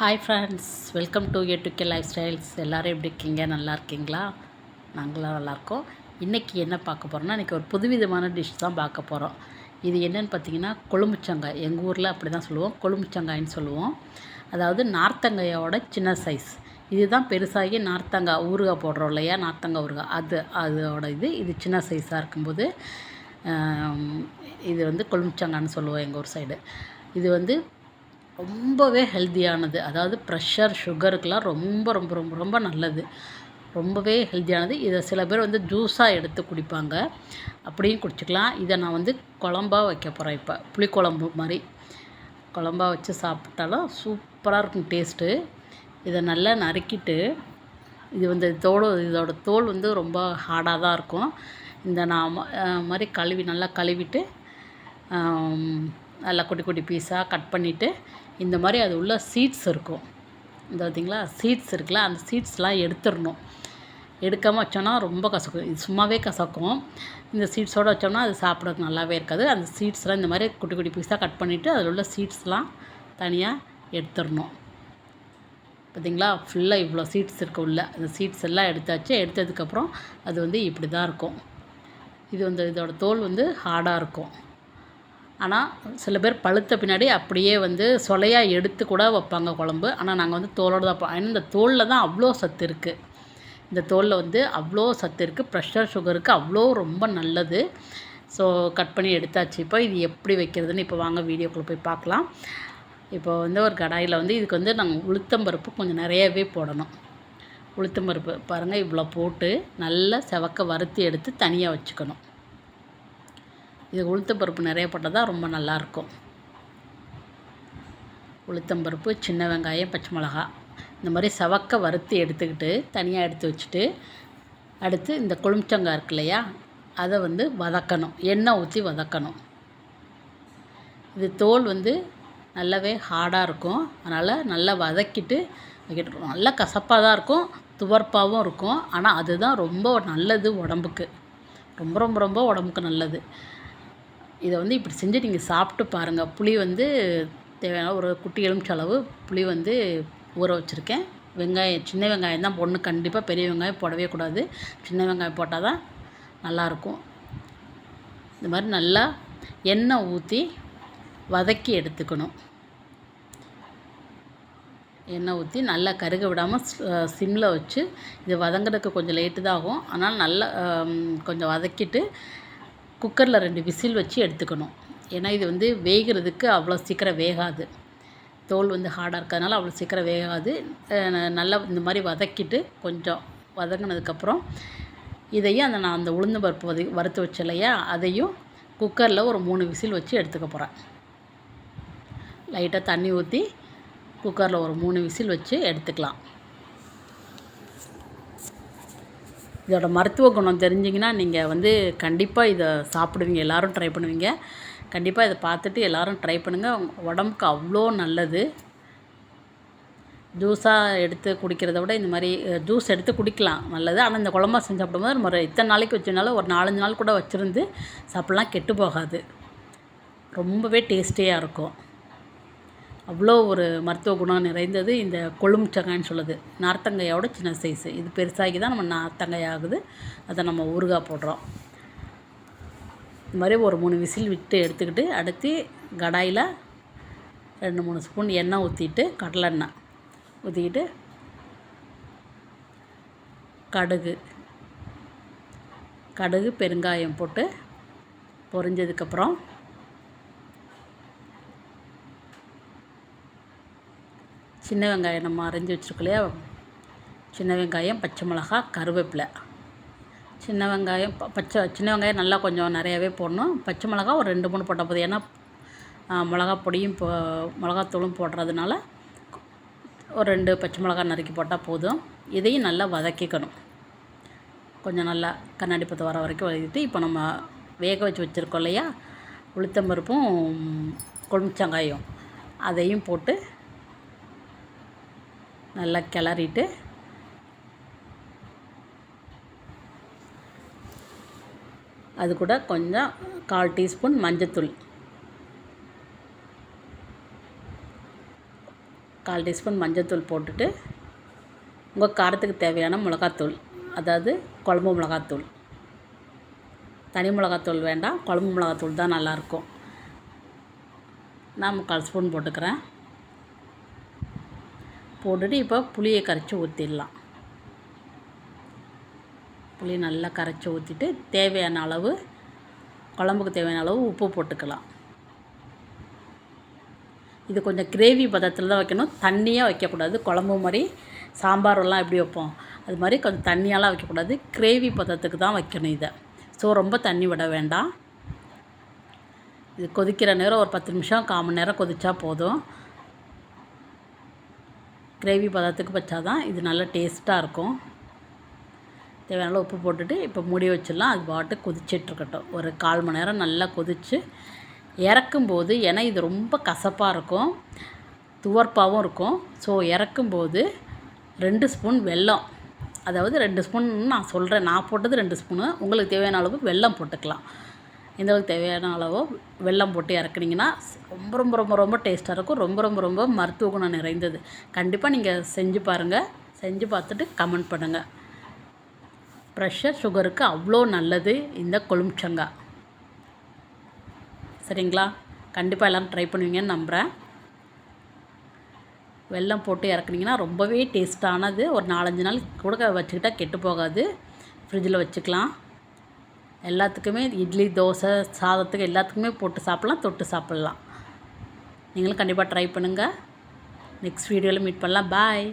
Hi friends welcome to A to K lifestyles எல்லோரும் எப்படி இருக்கீங்க? நல்லா இருக்கீங்களா? நாங்களாம் நல்லாயிருக்கோம் இன்றைக்கி என்ன பார்க்க போகிறோம்னா இன்றைக்கி ஒரு புதுவிதமான டிஷ் தான் பார்க்க போகிறோம் இது என்னென்னு பார்த்தீங்கன்னா கொழும்புச்சங்காய். எங்கள் ஊரில் அப்படி தான் சொல்லுவோம். கொழும்புச்சங்காய்ன்னு சொல்லுவோம். அதாவது நார்த்தங்காயோட சின்ன சைஸ் இதுதான் பெருசாகி நார்த்தங்காய் ஊறுகாய் போடுறோம் இல்லையா? நார்த்தங்காய் ஊறுகாய். அது அதோட இது இது சின்ன சைஸாக இருக்கும்போது இது வந்து கொழும்புச்சங்கான்னு சொல்லுவோம் எங்கள் ஊர் சைடு இது வந்து ரொம்பவே ஹெல்த்தியானது அதாவது ப்ரெஷர் சுகருக்கெலாம் ரொம்ப ரொம்ப ரொம்ப ரொம்ப நல்லது. ரொம்பவே ஹெல்த்தியானது இதை சில பேர் வந்து ஜூஸாக எடுத்து குடிப்பாங்க. அப்படியும் குடிச்சிக்கலாம். இதை நான் வந்து குழம்பா வைக்க போகிறேன் இப்போ. புளிக்குழம்பு மாதிரி. குழம்பா வச்சு சாப்பிட்டாலும் சூப்பராக இருக்கும் டேஸ்ட்டு இதை நல்லா நறுக்கிட்டு இது வந்து தோல் இதோட தோல் வந்து ரொம்ப ஹார்டாக தான் இருக்கும். இந்த நான் மாதிரி கழுவி நல்லா கழுவிட்டு நல்லா குட்டி குட்டி பீஸாக கட் பண்ணிவிட்டு இந்த மாதிரி அது உள்ள சீட்ஸ் இருக்கும். இந்த பார்த்திங்களா சீட்ஸ் இருக்குல்ல அந்த சீட்ஸ்லாம் எடுத்துடணும். எடுக்காமல் வச்சோன்னா ரொம்ப கசக்கும். இது சும்மாவே கசக்கும். இந்த சீட்ஸோடு வச்சோம்னா அது சாப்பிட்றதுக்கு நல்லாவே இருக்காது. அந்த சீட்ஸ்லாம் இந்த மாதிரி குட்டி குட்டி பீஸாக கட் பண்ணிவிட்டு அதில் உள்ள சீட்ஸ்லாம் தனியாக எடுத்துடணும். பார்த்திங்களா ஃபுல்லாக இவ்வளோ சீட்ஸ் இருக்க உள்ள. அந்த சீட்ஸ் எல்லாம் எடுத்தாச்சு. எடுத்ததுக்கப்புறம் அது வந்து இப்படி தான் இருக்கும். இது வந்து இதோட தோல் வந்து ஹார்டாக இருக்கும். ஆனால் சில பேர் பழுத்த பின்னாடி அப்படியே வந்து சொலையாக எடுத்து கூட வைப்பாங்க குழம்பு. ஆனால் நாங்கள் வந்து தோலோடு தான் வைப்போம். ஏன்னா இந்த தோலில் தான் அவ்வளோ சத்து இருக்குது இந்த தோலில் வந்து அவ்வளோ சத்து இருக்குது ப்ரெஷர் சுகருக்கு அவ்வளோ ரொம்ப நல்லது. ஸோ கட் பண்ணி எடுத்தாச்சு. இப்போ இது எப்படி வைக்கிறதுன்னு இப்போ வாங்க வீடியோக்குள்ளே போய் பார்க்கலாம். இப்போ வந்து ஒரு கடாயில் வந்து இதுக்கு வந்து நாங்கள் உளுத்தம்பருப்பு கொஞ்சம் நிறையவே போடணும். உளுத்தம்பருப்பு பாருங்கள் இவ்வளோ போட்டு நல்லா செவக்க வறுத்து எடுத்து தனியாக வச்சுக்கணும். இது உளுத்தம்பருப்பு நிறைய போட்டால் தான் ரொம்ப நல்லாயிருக்கும். உளுத்தம்பருப்பு சின்ன வெங்காயம் பச்சை மிளகா. இந்த மாதிரி சவக்க வறுத்து எடுத்துக்கிட்டு தனியாக எடுத்து வச்சுட்டு அடுத்து இந்த கொழுமிச்சங்காய் இருக்கு இல்லையா அதை வந்து வதக்கணும். எண்ணெய் ஊற்றி வதக்கணும். இது தோல் வந்து நல்லாவே ஹார்டாக இருக்கும். அதனால் நல்லா வதக்கிட்டு வைக்கணும் நல்லா கசப்பாக தான் இருக்கும் துவர்ப்பாகவும் இருக்கும். ஆனால் அதுதான் ரொம்ப நல்லது உடம்புக்கு. ரொம்ப ரொம்ப ரொம்ப உடம்புக்கு நல்லது. இதை வந்து இப்படி செஞ்சு நீங்கள் சாப்பிட்டு பாருங்கள் புளி வந்து தேவையான ஒரு குட்டி எலுமிச்சளவு புளி வந்து ஊற வச்சுருக்கேன். வெங்காயம் சின்ன வெங்காயம் தான் பொண்ணு கண்டிப்பாக பெரிய வெங்காயம் போடவே கூடாது. சின்ன வெங்காயம் போட்டால் தான் நல்லாயிருக்கும். இந்த மாதிரி நல்லா எண்ணெய் ஊற்றி வதக்கி எடுத்துக்கணும். எண்ணெய் ஊற்றி நல்லா கருக விடாமல் சிம்மில் வச்சு இது வதங்குறதுக்கு கொஞ்சம் லேட்டு தான் ஆகும். ஆனால் நல்லா கொஞ்சம் வதக்கிட்டு குக்கரில் ரெண்டு விசில் வச்சு எடுத்துக்கணும். ஏன்னா இது வந்து வேகிறதுக்கு அவ்வளோ சீக்கிரம் வேகாது. தோல் வந்து ஹார்டாக இருக்கிறதுனால அவ்வளோ சீக்கிரம் வேகாது. நல்லா இந்த மாதிரி வதக்கிட்டு கொஞ்சம் வதங்கினதுக்கப்புறம் இதையும் அந்த நான் அந்த உளுந்து பருப்பு வதி வறுத்து வச்ச இல்லையா அதையும் குக்கரில் ஒரு மூணு விசில் வச்சு எடுத்துக்க போகிறேன் லைட்டாக தண்ணி ஊற்றி குக்கரில் ஒரு மூணு விசில் வச்சு எடுத்துக்கலாம். இதோட மருத்துவ குணம் தெரிஞ்சிங்கன்னா நீங்கள் வந்து கண்டிப்பாக இதை சாப்பிடுவீங்க. எல்லோரும் ட்ரை பண்ணுவீங்க. கண்டிப்பாக இதை பார்த்துட்டு எல்லோரும் ட்ரை பண்ணுங்கள் உடம்புக்கு அவ்வளோ நல்லது. ஜூஸாக எடுத்து குடிக்கிறத விட இந்த மாதிரி ஜூஸ் எடுத்து குடிக்கலாம். நல்லது. ஆனால் இந்த குழம்பா செஞ்சு சாப்பிடும்போது நம்ம இத்தனை நாளைக்கு வச்சுருந்தாலும் ஒரு நாலஞ்சு நாள் கூட வச்சுருந்து சாப்பிட்லாம் கெட்டு போகாது. ரொம்பவே டேஸ்டியாக இருக்கும். அவ்வளோ ஒரு மருத்துவ குணம் நிறைந்தது இந்த கொழுமிச்சங்காய்ன்னு சொல்லுது. நார்த்தங்காயோட சின்ன சைஸு. இது பெருசாகி தான் நம்ம நார்த்தங்காய் ஆகுது. அதை நம்ம ஊறுகாய் போடுறோம். இது மாதிரி ஒரு மூணு விசில் விட்டு எடுத்துக்கிட்டு அடுத்து கடாயில் ரெண்டு மூணு ஸ்பூன் எண்ணெய் ஊற்றிட்டு கடலெண்ணெய் ஊற்றிக்கிட்டு கடுகு கடுகு பெருங்காயம் போட்டு பொரிஞ்சதுக்கப்புறம் சின்ன வெங்காயம் நம்ம அரைஞ்சி வச்சுருக்கோம் இல்லையா? சின்ன வெங்காயம் பச்சை மிளகா கருவேப்பிலை. சின்ன வெங்காயம் பச்சை சின்ன வெங்காயம் நல்லா கொஞ்சம் நிறையாவே போடணும். பச்சை மிளகா ஒரு ரெண்டு மூணு போட்டால் போதும். ஏன்னா மிளகா பொடியும் போ மிளகாத்தூளும் போடுறதுனால ஒரு ரெண்டு பச்சை மிளகா நறுக்கி போட்டால் போதும். இதையும் நல்லா வதக்கிக்கணும். கொஞ்சம் நல்லா கண்ணாடி பத்து வர வரைக்கும் வதக்கிட்டு இப்போ நம்ம வேக வச்சு வச்சுருக்கோம் இல்லையா? உளுத்தம்பருப்பும் கொழுமிச்சங்காயும் அதையும் போட்டு நல்லா கிளறிட்டு அது கூட கொஞ்சம் கால் டீஸ்பூன் மஞ்சத்தூள். கால் டீஸ்பூன் மஞ்சத்தூள் போட்டுட்டு உங்கள் காரத்துக்கு தேவையான மிளகாத்தூள் அதாவது குழம்பு மிளகாத்தூள். தனி மிளகாத்தூள் வேண்டாம் குழம்பு மிளகாத்தூள் தான் நல்லாயிருக்கும் நான் முக்கால் ஸ்பூன் போட்டுக்கிறேன். போட்டுட்டு இப்போ புளியை கரைச்சி ஊற்றிடலாம் புளி நல்லா கரைச்சி ஊற்றிட்டு தேவையான அளவு குழம்புக்கு தேவையான அளவு உப்பு போட்டுக்கலாம். இது கொஞ்சம் கிரேவி பதத்தில் தான் வைக்கணும். தண்ணியாக வைக்கக்கூடாது. குழம்பு மாதிரி சாம்பாரெல்லாம் எப்படி வைப்போம்? அது மாதிரி கொஞ்சம் தண்ணியாலாம் வைக்கக்கூடாது. கிரேவி பதத்துக்கு தான் வைக்கணும் இதை. ஸோ ரொம்ப தண்ணி விட வேண்டாம். இது கொதிக்கிற நேரம் ஒரு பத்து நிமிஷம் கால் மணி நேரம் கொதித்தா போதும். கிரேவி பதத்துக்கு வச்சா தான் இது நல்லா டேஸ்ட்டாக இருக்கும். தேவையான அளவு உப்பு போட்டுட்டு இப்போ மூடி வச்சிடலாம். அது பாட்டு கொதிச்சிட்ருக்கட்டும். ஒரு கால் மணி நேரம் நல்லா கொதித்து இறக்கும்போது ஏன்னா இது ரொம்ப கசப்பாக இருக்கும். துவர்ப்பாகவும் இருக்கும். ஸோ இறக்கும்போது ரெண்டு ஸ்பூன் வெல்லம். அதாவது ரெண்டு ஸ்பூன் நான் சொல்கிறேன் நான் போட்டது ரெண்டு ஸ்பூனு. உங்களுக்கு தேவையான அளவு வெல்லம் போட்டுக்கலாம். எந்த அளவுக்கு தேவையான அளவோ வெள்ளம் போட்டு இறக்குனீங்கன்னா ரொம்ப ரொம்ப ரொம்ப ரொம்ப டேஸ்ட்டாக இருக்கும். ரொம்ப ரொம்ப ரொம்ப மருத்துவ குணம் நிறைந்தது. கண்டிப்பாக நீங்கள் செஞ்சு பாருங்கள் செஞ்சு பார்த்துட்டு கமெண்ட் பண்ணுங்கள் ப்ரெஷர் சுகருக்கு அவ்வளோ நல்லது இந்த கொழும்புச்சங்காய் சரிங்களா? கண்டிப்பாக எல்லாம் ட்ரை பண்ணுவீங்கன்னு நம்புகிறேன் வெல்லம் போட்டு இறக்குனீங்கன்னா ரொம்பவே டேஸ்ட்டானது. ஒரு நாலஞ்சு நாள் கூட வச்சுக்கிட்டால் கெட்டு போகாது. ஃப்ரிட்ஜில் வச்சுக்கலாம். எல்லாத்துக்குமே இட்லி தோசை சாதத்துக்கு எல்லாத்துக்குமே போட்டு சாப்பிட்லாம் தொட்டு சாப்பிட்லாம். நீங்களும் கண்டிப்பாக ட்ரை பண்ணுங்கள் நெக்ஸ்ட் வீடியோவில் மீட் பண்ணலாம். பாய்